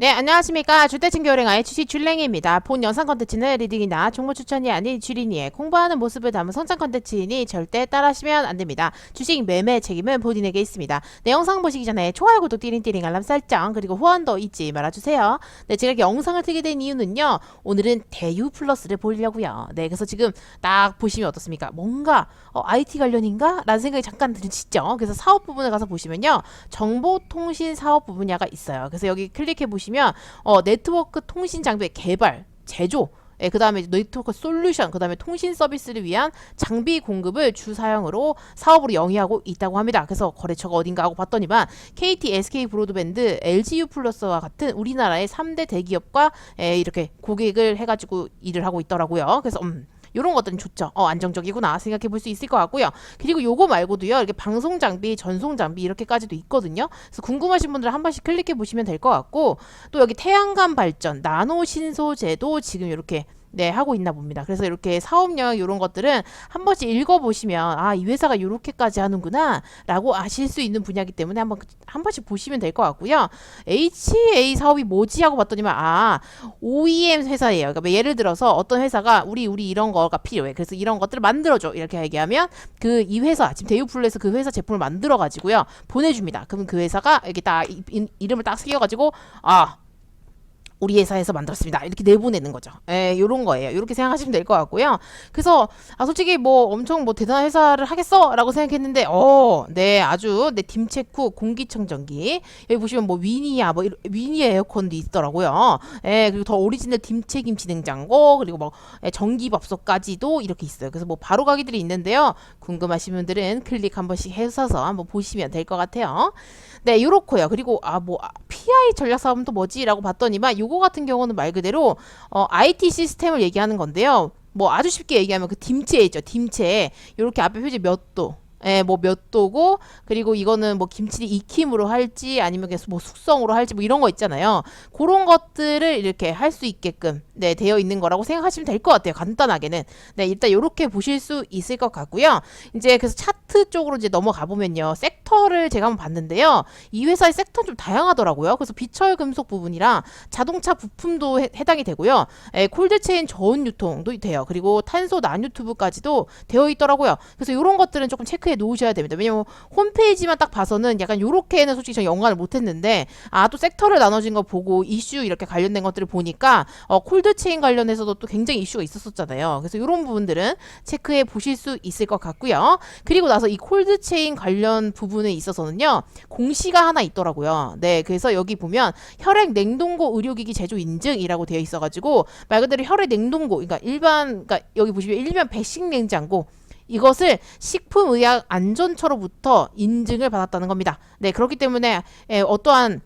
네, 안녕하십니까. 주택친교랭아의 주식 줄랭이입니다. 본 영상 컨텐츠는 리딩이나 정보 추천이 아닌 주린이의 공부하는 모습을 담은 성장 컨텐츠이니 절대 따라하시면 안 됩니다. 주식 매매 책임은 본인에게 있습니다. 내 영상 보시기 전에 좋아요, 구독, 띠링띠링, 알람 설정, 그리고 후원도 잊지 말아주세요. 네, 제가 이렇게 영상을 틀게 된 이유는요. 오늘은 대유 플러스를 보려고요. 네, 그래서 지금 딱 보시면 어떻습니까? 뭔가 어, IT 관련인가? 라는 생각이 잠깐 드시죠? 그래서 사업 부분에 가서 보시면요. 정보통신 사업 분야가 있어요. 그래서 여기 클릭해 보시면 어, 네트워크 통신 장비의 개발, 제조, 예, 그 다음에 네트워크 솔루션, 그 다음에 통신 서비스를 위한 장비 공급을 주 사용으로 사업으로 영위하고 있다고 합니다. 그래서 거래처가 어딘가 하고 봤더니만 KT, SK 브로드밴드, LGU 플러스와 같은 우리나라의 3대 대기업과 예, 이렇게 고객을 해가지고 일을 하고 있더라고요. 그래서 음. 이런 것들은 좋죠. 어, 안정적이구나 생각해 볼 수 있을 것 같고요. 그리고 요거 말고도요. 이렇게 방송 장비, 전송 장비 이렇게까지도 있거든요. 그래서 궁금하신 분들은 한 번씩 클릭해 보시면 될 것 같고 또 여기 태양광 발전, 나노 신소재도 지금 이렇게 네, 하고 있나 봅니다. 그래서 이렇게 사업 영역 이런 것들은 한 번씩 읽어보시면 아, 이 회사가 이렇게까지 하는구나 라고 아실 수 있는 분야이기 때문에 한 번 한 번씩 보시면 될 것 같고요. HA 사업이 뭐지 하고 봤더니만 아, OEM 회사예요. 그러니까 예를 들어서 어떤 회사가 우리 우리 이런 거가 필요해. 그래서 이런 것들을 만들어줘. 이렇게 얘기하면 그 이 회사 지금 대유플레에서 그 회사 제품을 만들어 가지고요 보내줍니다. 그러면 그 회사가 이렇게 딱 이, 이- 이름을 딱 새겨가지고 아 우리 회사에서 만들었습니다. 이렇게 내보내는 거죠. 예, 요런 거예요. 이렇게 생각하시면 될 것 같고요. 그래서 아 솔직히 뭐 엄청 뭐 대단한 회사를 하겠어라고 생각했는데 어, 네, 아주 네 팀체크 공기청정기 여기 보시면 뭐 위니야 뭐 위니 에어컨도 있더라고요. 예, 그리고 더 오리지널 팀책임 진행장고 그리고 뭐 예, 전기밥솥까지도 이렇게 있어요. 그래서 뭐 바로 가기들이 있는데요. 궁금하신 분들은 클릭 한 번씩 해서서 한번 보시면 될 것 같아요. 네, 요렇고요. 그리고 아 뭐 PI 전략 사업은 또 뭐지라고 봤더니만 요거 같은 경우는 말 그대로 어, IT 시스템을 얘기하는 건데요. 뭐 아주 쉽게 얘기하면 그 딤체 있죠. 딤체. 요렇게 앞에 표지 몇 도. 예, 뭐 몇 도고 그리고 이거는 뭐 김치를 익힘으로 할지 아니면 계속 뭐 숙성으로 할지 뭐 이런 거 있잖아요. 그런 것들을 이렇게 할 수 있게끔 네, 되어 있는 거라고 생각하시면 될 것 같아요. 간단하게는. 네, 일단 요렇게 보실 수 있을 것 같고요. 이제 그래서 차트 쪽으로 이제 넘어가 보면요. 섹터를 제가 한번 봤는데요. 이 회사의 섹터는 좀 다양하더라고요. 그래서 비철 금속 부분이랑 자동차 부품도 해, 해당이 되고요. 에, 콜드체인 저온 유통도 돼요. 그리고 탄소 난유튜브까지도 되어 있더라고요. 그래서 이런 것들은 조금 체크해 놓으셔야 됩니다. 왜냐면 홈페이지만 딱 봐서는 약간 요렇게는 솔직히 저 연관을 못 했는데 아 또 섹터를 나눠진 거 보고 이슈 이렇게 관련된 것들을 보니까 어, 콜드 체인 관련해서도 또 굉장히 이슈가 있었었잖아요. 그래서 이런 부분들은 체크해 보실 수 있을 것 같고요. 그리고 나서 이 콜드 체인 관련 부분에 있어서는요. 공시가 하나 있더라고요. 네, 그래서 여기 보면 혈액 냉동고 의료기기 제조 인증이라고 되어 있어가지고 말 그대로 혈액 냉동고, 그러니까 일반, 그러니까 여기 보시면 일반 배식 냉장고 이것을 식품의약 안전처로부터 인증을 받았다는 겁니다. 네, 그렇기 때문에 예, 어떠한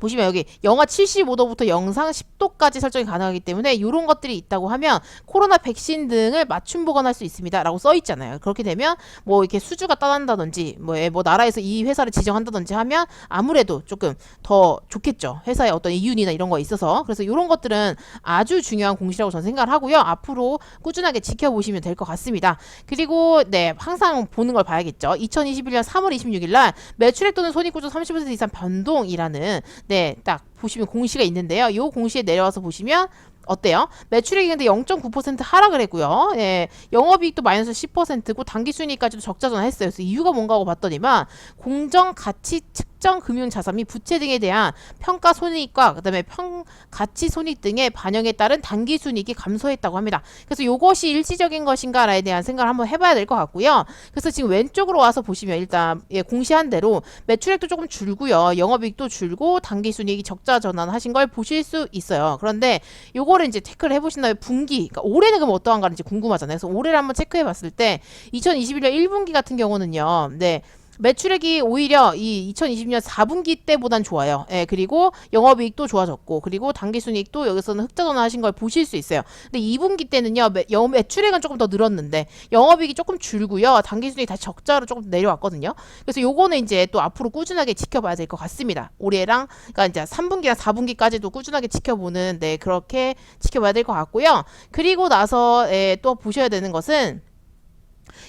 보시면 여기 영하 75도부터 영상 10도까지 설정이 가능하기 때문에 이런 것들이 있다고 하면 코로나 백신 등을 맞춤 보관할 수 있습니다라고 써 있잖아요. 그렇게 되면 뭐 이렇게 수주가 따난다든지 뭐, 예, 뭐 나라에서 이 회사를 지정한다든지 하면 아무래도 조금 더 좋겠죠. 회사의 어떤 이윤이나 이런 거 있어서 그래서 이런 것들은 아주 중요한 공시라고 저는 생각을 하고요. 앞으로 꾸준하게 지켜보시면 될 것 같습니다. 그리고 네 항상 보는 걸 봐야겠죠. 2021년 3월 26일 날 매출액 또는 손익구조 30% 이상 변동이라는 네, 딱 보시면 공시가 있는데요. 이 공시에 내려와서 보시면 어때요? 매출액이 근데 0.9% 하락을 했고요. 예, 영업이익도 마이너스 10%고 당기순이익까지도 적자 전환했어요. 그래서 이유가 뭔가 하고 봤더니만 공정 가치 측 정 금융 자산 및 부채 등에 대한 평가 손익과 그다음에 평 가치 손익 등의 반영에 따른 단기 순이익이 감소했다고 합니다. 그래서 이것이 일시적인 것인가에 대한 생각을 한번 해봐야 될 것 같고요. 그래서 지금 왼쪽으로 와서 보시면 일단 예, 공시한 대로 매출액도 조금 줄고요. 영업이익도 줄고 단기 순이익이 적자 전환하신 걸 보실 수 있어요. 그런데 요거를 이제 체크를 해보신 다음에 분기, 그러니까 올해는 그럼 어떠한가는 이제 궁금하잖아요. 그래서 올해를 한번 체크해봤을 때 2021년 1분기 같은 경우는요, 네. 매출액이 오히려 이 2020년 4분기 때보단 좋아요. 예, 그리고 영업이익도 좋아졌고, 그리고 당기순이익도 여기서는 흑자 전환하신 걸 보실 수 있어요. 근데 2분기 때는요, 매, 영, 매출액은 조금 더 늘었는데, 영업이익이 조금 줄고요, 당기순이익 다시 적자로 조금 내려왔거든요. 그래서 요거는 이제 또 앞으로 꾸준하게 지켜봐야 될 것 같습니다. 올해랑, 그러니까 이제 3분기랑 4분기까지도 꾸준하게 지켜보는, 네, 그렇게 지켜봐야 될 것 같고요. 그리고 나서, 예, 또 보셔야 되는 것은,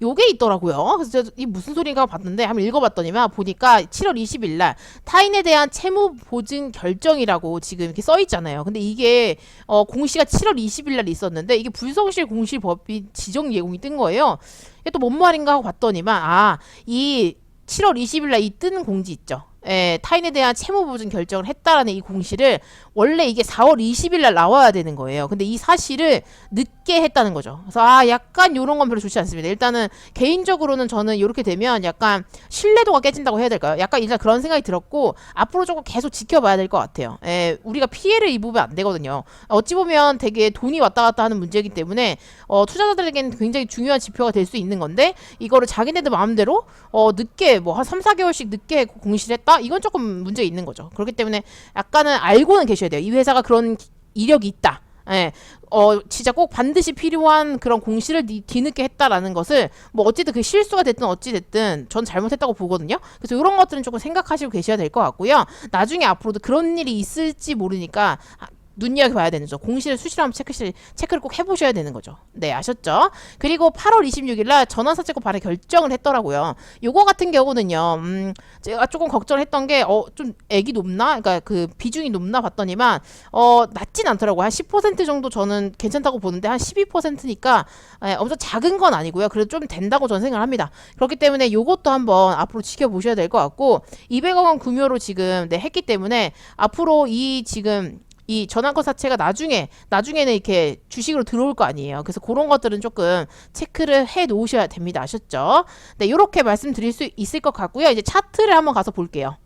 요게 있더라고요. 그래서 이 무슨 소리인가 봤는데 한번 읽어봤더니만 보니까 7월 20일 날 타인에 대한 채무 보증 결정이라고 지금 이렇게 써 있잖아요. 근데 이게 어 공시가 7월 20일 날 있었는데 이게 불성실 공시 법이 지정 예공이 뜬 거예요. 이게 또 뭔 말인가 하고 봤더니만 아 이 7월 20일 날 이 뜬 공지 있죠. 예, 타인에 대한 채무 보증 결정을 했다라는 이 공시를 원래 이게 4월 20일 날 나와야 되는 거예요. 근데 이 사실을 늦게 했다는 거죠. 그래서 아, 약간 요런 건 별로 좋지 않습니다. 일단은 개인적으로는 저는 이렇게 되면 약간 신뢰도가 깨진다고 해야 될까요? 약간 일단 그런 생각이 들었고 앞으로 조금 계속 지켜봐야 될 것 같아요. 예, 우리가 피해를 입으면 안 되거든요. 어찌 보면 되게 돈이 왔다 갔다 하는 문제이기 때문에 어, 투자자들에게는 굉장히 중요한 지표가 될 수 있는 건데 이거를 자기네들 마음대로 어, 늦게 뭐 한 3, 4개월씩 늦게 공시를 했다? 이건 조금 문제 있는 거죠. 그렇기 때문에 약간은 알고는 계셔야 돼요. 이 회사가 그런 기- 이력이 있다. 예, 어, 진짜 꼭 반드시 필요한 그런 공시를 뒤- 뒤늦게 했다라는 것을 뭐 어찌든 그 실수가 됐든 어찌 됐든 전 잘못했다고 보거든요. 그래서 이런 것들은 조금 생각하시고 계셔야 될 것 같고요. 나중에 앞으로도 그런 일이 있을지 모르니까 아, 눈여겨 봐야 되는 거죠. 공시를 수시로 한번 체크실, 체크를 꼭 해보셔야 되는 거죠. 네, 아셨죠? 그리고 8월 26일 날 전환사 채권 발행 결정을 했더라고요. 요거 같은 경우는요, 음, 제가 조금 걱정을 했던 게, 어, 좀 액이 높나? 그러니까 그 비중이 높나 봤더니만, 어, 낮진 않더라고요. 한 10% 정도 저는 괜찮다고 보는데, 한 12%니까, 예, 엄청 작은 건 아니고요. 그래도 좀 된다고 저는 생각을 합니다. 그렇기 때문에 요것도 한번 앞으로 지켜보셔야 될 것 같고, 200억 원 금요로 지금, 네, 했기 때문에, 앞으로 이 지금, 이 전환권 사채가 나중에 나중에는 이렇게 주식으로 들어올 거 아니에요. 그래서 그런 것들은 조금 체크를 해 놓으셔야 됩니다. 아셨죠? 네, 이렇게 말씀드릴 수 있을 것 같고요. 이제 차트를 한번 가서 볼게요.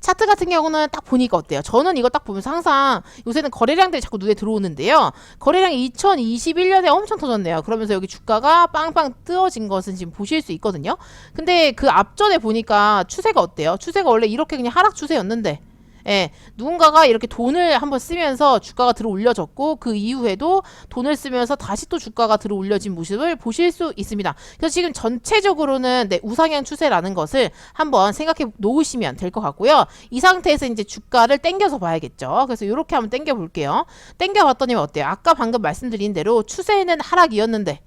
차트 같은 경우는 딱 보니까 어때요? 저는 이거 딱 보면서 항상 요새는 거래량들이 자꾸 눈에 들어오는데요. 거래량이 2021년에 엄청 터졌네요. 그러면서 여기 주가가 빵빵 뜨어진 것은 지금 보실 수 있거든요. 근데 그 앞전에 보니까 추세가 어때요? 추세가 원래 이렇게 그냥 하락 추세였는데 예, 누군가가 이렇게 돈을 한번 쓰면서 주가가 들어 올려졌고 그 이후에도 돈을 쓰면서 다시 또 주가가 들어 올려진 모습을 보실 수 있습니다. 그래서 지금 전체적으로는 네, 우상향 추세라는 것을 한번 생각해 놓으시면 될 것 같고요. 이 상태에서 이제 주가를 땡겨서 봐야겠죠. 그래서 이렇게 한번 땡겨 볼게요. 땡겨 봤더니 어때요? 아까 방금 말씀드린 대로 추세는 하락이었는데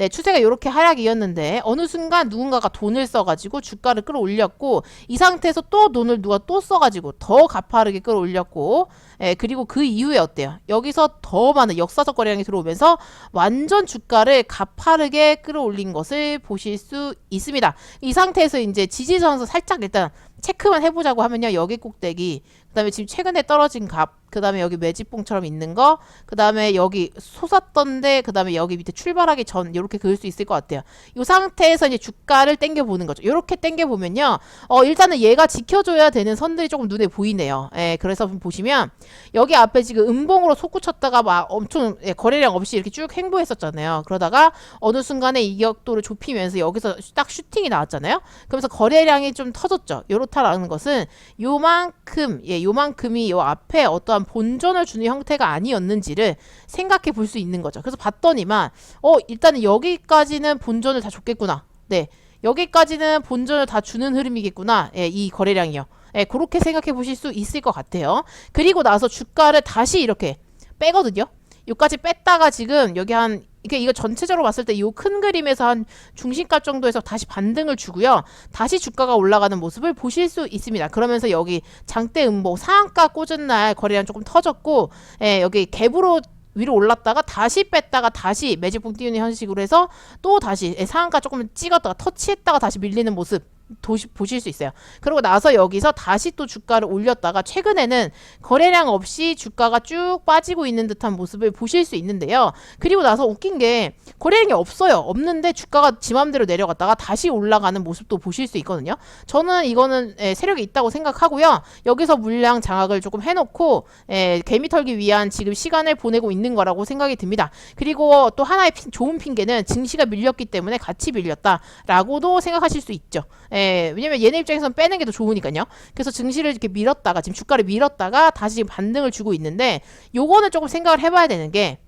네, 추세가 이렇게 하락이었는데 어느 순간 누군가가 돈을 써가지고 주가를 끌어올렸고 이 상태에서 또 돈을 누가 또 써가지고 더 가파르게 끌어올렸고 예, 그리고 그 이후에 어때요? 여기서 더 많은 역사적 거래량이 들어오면서 완전 주가를 가파르게 끌어올린 것을 보실 수 있습니다. 이 상태에서 이제 지지선에서 살짝 일단 체크만 해보자고 하면요. 여기 꼭대기, 그 다음에 지금 최근에 떨어진 값, 그 다음에 여기 매집봉처럼 있는 거, 그 다음에 여기 솟았던데, 그 다음에 여기 밑에 출발하기 전, 이렇게 그을 수 있을 것 같아요. 이 상태에서 이제 주가를 땡겨보는 거죠. 이렇게 땡겨보면요. 어, 일단은 얘가 지켜줘야 되는 선들이 조금 눈에 보이네요. 예, 그래서 보시면, 여기 앞에 지금 음봉으로 솟구쳤다가 막 엄청 예, 거래량 없이 이렇게 쭉 행보했었잖아요. 그러다가 어느 순간에 이격도를 좁히면서 여기서 딱 슈팅이 나왔잖아요. 그러면서 거래량이 좀 터졌죠. 요렇 다라는 것은 요만큼, 예, 요만큼이 요 앞에 어떠한 본전을 주는 형태가 아니었는지를 생각해 볼 수 있는 거죠. 그래서 봤더니만, 어, 일단은 여기까지는 본전을 다 줬겠구나. 네. 여기까지는 본전을 다 주는 흐름이겠구나. 예, 이 거래량이요. 예, 그렇게 생각해 보실 수 있을 것 같아요. 그리고 나서 주가를 다시 이렇게 빼거든요. 여기까지 뺐다가 지금 여기 한 이게 이거 전체적으로 봤을 때 이 큰 그림에서 한 중심값 정도에서 다시 반등을 주고요. 다시 주가가 올라가는 모습을 보실 수 있습니다. 그러면서 여기 장대 음봉 상한가 꽂은 날 거래량 조금 터졌고 예, 여기 갭으로 위로 올랐다가 다시 뺐다가 다시 매집봉 띄우는 형식으로 해서 또 다시 예, 상한가 조금 찍었다가 터치했다가 다시 밀리는 모습 도시, 보실 수 있어요. 그리고 나서 여기서 다시 또 주가를 올렸다가 최근에는 거래량 없이 주가가 쭉 빠지고 있는 듯한 모습을 보실 수 있는데요. 그리고 나서 웃긴 게 거래량이 없어요. 없는데 주가가 지 맘대로 내려갔다가 다시 올라가는 모습도 보실 수 있거든요. 저는 이거는 예, 세력이 있다고 생각하고요. 여기서 물량 장악을 조금 해놓고 예, 개미 털기 위한 지금 시간을 보내고 있는 거라고 생각이 듭니다. 그리고 또 하나의 피- 좋은 핑계는 증시가 밀렸기 때문에 같이 밀렸다라고도 생각하실 수 있죠. 예, 예, 왜냐면 얘네 입장에서는 빼는 게 더 좋으니까요. 그래서 증시를 이렇게 밀었다가 지금 주가를 밀었다가 다시 지금 반등을 주고 있는데 요거는 조금 생각을 해봐야 되는 게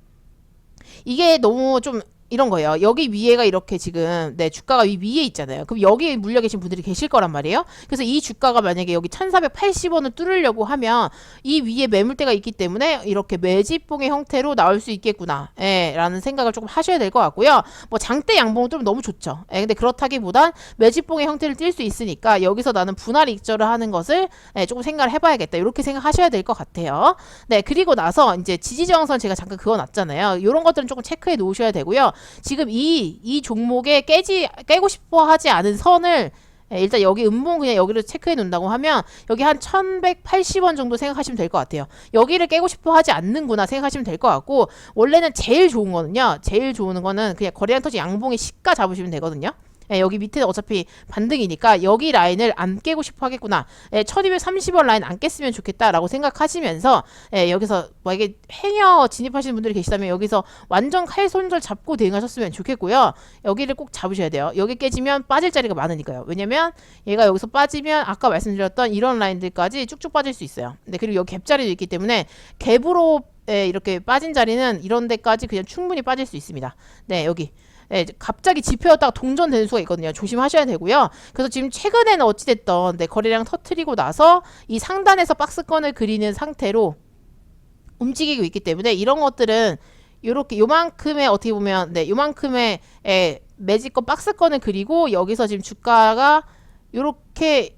이게 너무 좀 이런 거예요. 여기 위에가 이렇게 지금 네 주가가 위 위에 있잖아요. 그럼 여기 물려 계신 분들이 계실 거란 말이에요. 그래서 이 주가가 만약에 여기 1,480원을 뚫으려고 하면 이 위에 매물대가 있기 때문에 이렇게 매집봉의 형태로 나올 수 있겠구나. 예, 라는 생각을 조금 하셔야 될 것 같고요. 뭐 장대 양봉은 좀 너무 좋죠. 예, 근데 그렇다기보단 매집봉의 형태를 띌 수 있으니까 여기서 나는 분할 익절을 하는 것을 예, 조금 생각을 해봐야겠다. 이렇게 생각하셔야 될 것 같아요. 네, 그리고 나서 이제 지지저항선 제가 잠깐 그어놨잖아요. 이런 것들은 조금 체크해 놓으셔야 되고요. 지금 이, 이 종목에 깨지, 깨고 싶어 하지 않은 선을 예, 일단 여기 음봉 그냥 여기를 체크해 놓는다고 하면 여기 한 1180원 정도 생각하시면 될 것 같아요. 여기를 깨고 싶어 하지 않는구나 생각하시면 될 것 같고 원래는 제일 좋은 거는요. 제일 좋은 거는 그냥 거래량 터지 양봉의 시가 잡으시면 되거든요. 예, 여기 밑에 어차피 반등이니까 여기 라인을 안 깨고 싶어 하겠구나. 예, 1230원 라인 안 깼으면 좋겠다라고 생각하시면서 예, 여기서 만약에 행여 진입하시는 분들이 계시다면 여기서 완전 칼 손절 잡고 대응하셨으면 좋겠고요. 여기를 꼭 잡으셔야 돼요. 여기 깨지면 빠질 자리가 많으니까요. 왜냐면 얘가 여기서 빠지면 아까 말씀드렸던 이런 라인들까지 쭉쭉 빠질 수 있어요. 네, 그리고 여기 갭 자리도 있기 때문에 갭으로 예, 이렇게 빠진 자리는 이런 데까지 그냥 충분히 빠질 수 있습니다. 네, 여기. 예, 갑자기 지표였다가 동전되는 수가 있거든요. 조심하셔야 되고요. 그래서 지금 최근에는 어찌됐던 네, 거래량 터트리고 나서 이 상단에서 박스권을 그리는 상태로 움직이고 있기 때문에 이런 것들은 요렇게 요만큼의 어떻게 보면 네 요만큼의 에, 매직권 박스권을 그리고 여기서 지금 주가가 요렇게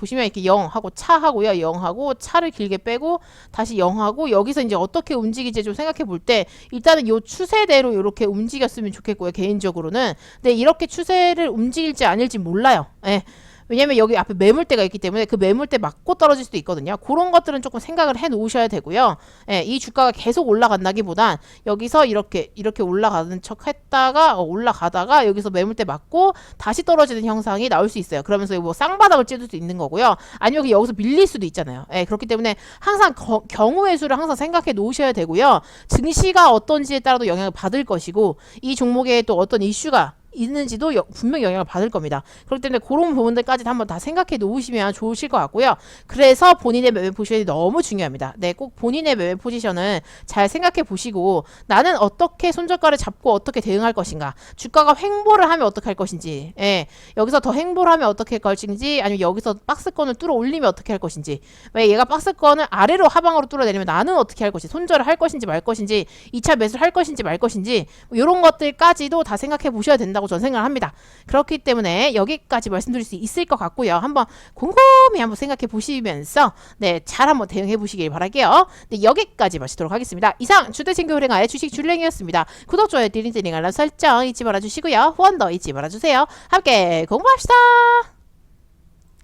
보시면 이렇게 0 하고 차 하고요. 0 하고 차를 길게 빼고 다시 0 하고 여기서 이제 어떻게 움직이지 좀 생각해 볼 때 일단은 요 추세대로 이렇게 움직였으면 좋겠고요. 개인적으로는. 근데 이렇게 추세를 움직일지 아닐지 몰라요. 예. 왜냐면 여기 앞에 매물대가 있기 때문에 그 매물대 맞고 떨어질 수도 있거든요. 그런 것들은 조금 생각을 해 놓으셔야 되고요. 예, 이 주가가 계속 올라간다기보단 여기서 이렇게 이렇게 올라가는 척 했다가 어, 올라가다가 여기서 매물대 맞고 다시 떨어지는 형상이 나올 수 있어요. 그러면서 뭐 쌍바닥을 찌를 수도 있는 거고요. 아니면 여기서 밀릴 수도 있잖아요. 예, 그렇기 때문에 항상 거- 경우의 수를 항상 생각해 놓으셔야 되고요. 증시가 어떤지에 따라도 영향을 받을 것이고 이 종목에 또 어떤 이슈가 있는지도 여- 분명 영향을 받을 겁니다. 그렇기 때문에 그런 부분들까지 한번 다 생각해 놓으시면 좋으실 것 같고요. 그래서 본인의 매매 포지션이 너무 중요합니다. 네, 꼭 본인의 매매 포지션을 잘 생각해 보시고 나는 어떻게 손절가를 잡고 어떻게 대응할 것인가, 주가가 횡보를 하면 어떻게 할 것인지, 예, 여기서 더 횡보를 하면 어떻게 할 것인지, 아니면 여기서 박스권을 뚫어 올리면 어떻게 할 것인지, 왜 얘가 박스권을 아래로 하방으로 뚫어 내리면 나는 어떻게 할 것인지, 손절을 할 것인지 말 것인지, 2차 매수를 할 것인지 말 것인지, 이런 것들까지도 다 생각해 보셔야 된다 고 저는 생각을 합니다. 그렇기 때문에 여기까지 말씀드릴 수 있을 것 같고요. 한번 곰곰이 한번 생각해 보시면서 네, 잘 한번 대응해 보시길 바랄게요. 네, 여기까지 마치도록 하겠습니다. 이상 주대친교 은행아의 주식 줄랭이었습니다. 구독, 좋아요, 띠링띠링 알람 설정 잊지 말아주시고요. 후원도 잊지 말아주세요. 함께 공부합시다.